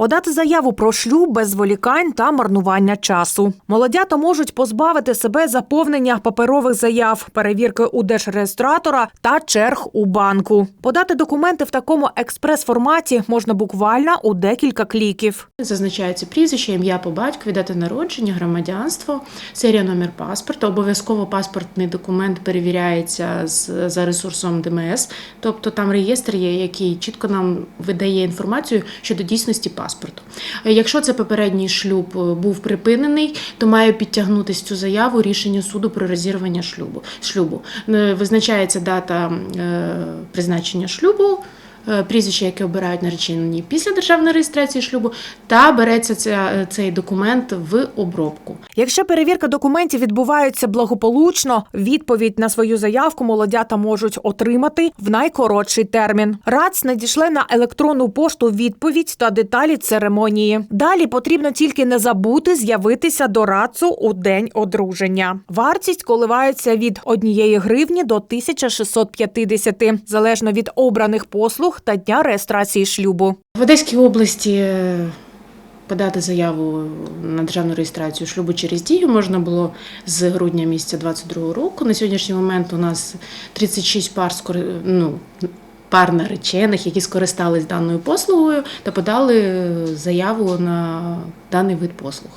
Подати заяву про шлюб без зволікань та марнування часу. Молодята можуть позбавити себе заповнення паперових заяв, перевірки у держреєстратора та черг у банку. Подати документи в такому експрес-форматі можна буквально у декілька кліків. Зазначається прізвище, ім'я по батькові, дата народження, громадянство, серія номер паспорта. Обов'язково паспортний документ перевіряється за ресурсом ДМС, тобто там реєстр є, який чітко нам видає інформацію щодо дійсності паспорту. Е, Якщо це попередній шлюб е, був припинений, то має підтягнутися цю заяву рішення суду про розірвання шлюбу. шлюбу. Е, Визначається дата е, призначення шлюбу прізвище, яке обирають наречені після державної реєстрації шлюбу, та береться ця, цей документ в обробку. Якщо перевірка документів відбувається благополучно, відповідь на свою заявку молодята можуть отримати в найкоротший термін. РАЦ надішле на електронну пошту відповідь та деталі церемонії. Далі потрібно тільки не забути з'явитися до РАЦу у день одруження. Вартість коливається від 1 гривні до 1650, залежно від обраних послуг та дня реєстрації шлюбу. В Одеській області е, подати заяву на державну реєстрацію шлюбу через дію можна було з грудня місяця 22 року. На сьогоднішній момент у нас 36 пар ну, пар наречених, які скористались даною послугою та подали е, заяву на даний вид послуг.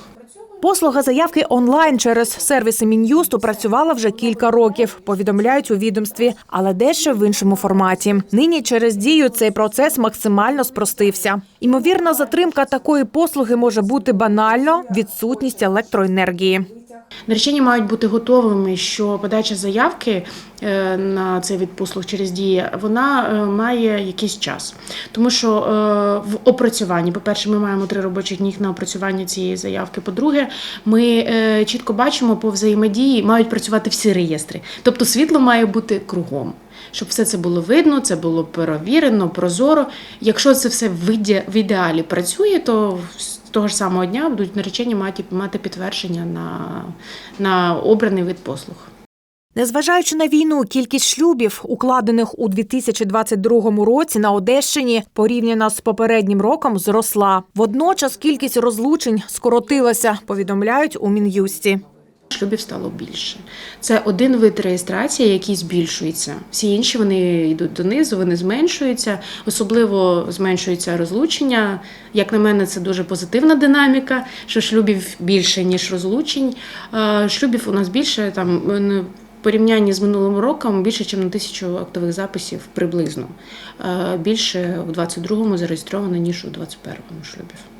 Послуга заявки онлайн через сервіси Мін'юсту працювала вже кілька років, повідомляють у відомстві, але дещо в іншому форматі. Нині через дію цей процес максимально спростився. Імовірна затримка такої послуги може бути банально відсутність електроенергії. Наречені мають бути готовими, що подача заявки е, на цей від послуг через дії вона е, має якийсь час. Тому що е, в опрацюванні, по-перше, ми маємо три робочих дні на опрацювання цієї заявки. По-друге, ми чітко бачимо по взаємодії, мають працювати всі реєстри. Тобто світло має бути кругом. Щоб все це було видно, це було перевірено, прозоро. Якщо це все в ідеалі працює, то з того ж самого дня будуть наречені мати, мати підтвердження на, на обраний вид послуг. Незважаючи на війну, кількість шлюбів, укладених у 2022 році на Одещині, порівняно з попереднім роком, зросла. Водночас кількість розлучень скоротилася, повідомляють у Мін'юсті. Шлюбів стало більше. Це один вид реєстрації, який збільшується. Всі інші вони йдуть донизу, вони зменшуються. Особливо зменшується розлучення. Як на мене, це дуже позитивна динаміка, що шлюбів більше, ніж розлучень. Шлюбів у нас більше там. В порівнянні з минулим роком більше, ніж на тисячу актових записів приблизно. Більше у 22-му зареєстровано, ніж у 21-му шлюбів.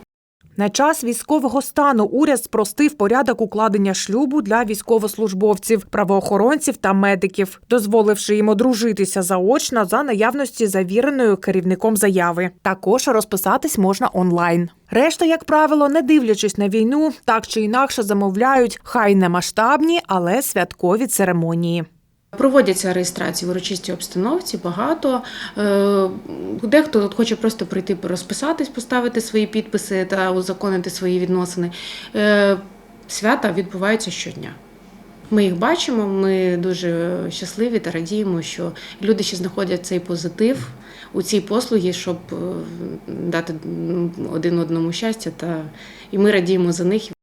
На час військового стану уряд спростив порядок укладення шлюбу для військовослужбовців, правоохоронців та медиків, дозволивши їм одружитися заочно за наявності завіреною керівником заяви. Також розписатись можна онлайн. Решта, як правило, не дивлячись на війну, так чи інакше замовляють хай не масштабні, але святкові церемонії. Проводяться реєстрації в урочистій обстановці багато. Е, Дехто хоче просто прийти розписатись, поставити свої підписи та узаконити свої відносини. Е, Свята відбуваються щодня. Ми їх бачимо, ми дуже щасливі та радіємо, що люди ще знаходять цей позитив у цій послугі, щоб е, дати один одному щастя. Та і ми радіємо за них.